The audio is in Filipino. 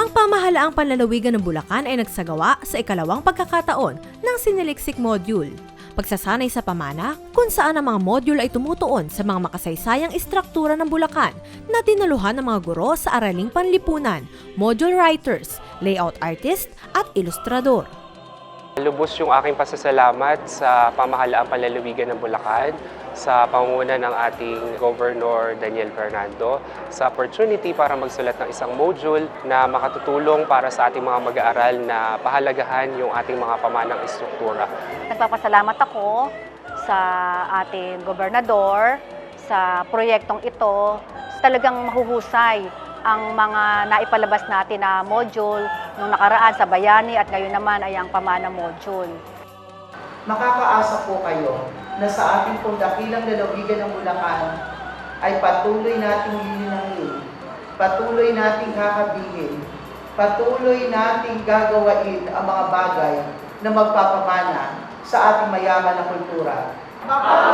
Ang pamahalaang panlalawigan ng Bulacan ay nagsagawa sa ikalawang pagkakataon ng Siniliksik Module. Pagsasanay sa pamana kung saan ang mga module ay tumutuon sa mga makasaysayang istruktura ng Bulacan na dinaluhan ng mga guro sa araling panlipunan, module writers, layout artist at ilustrador. Lubos yung aking pasasalamat sa pamahalaang panlalawigan ng Bulacan, sa pangunguna ng ating Governor Daniel Fernando, sa opportunity para magsulat ng isang module na makatutulong para sa ating mga mag-aaral na pahalagahan yung ating mga pamanang istruktura. Nagpapasalamat ako sa ating gobernador sa proyektong ito. Talagang mahuhusay ang mga naipalabas natin na module nung nakaraan sa Bayani at ngayon naman ay ang Pamana module. makakaasa po kayo na sa ating pong dakilang lalawigan ng Bulacan ay patuloy nating lilinangin, patuloy nating kakabihin, patuloy nating gagawain ang mga bagay na magpapamana sa ating mayaman na kultura. Mabuhay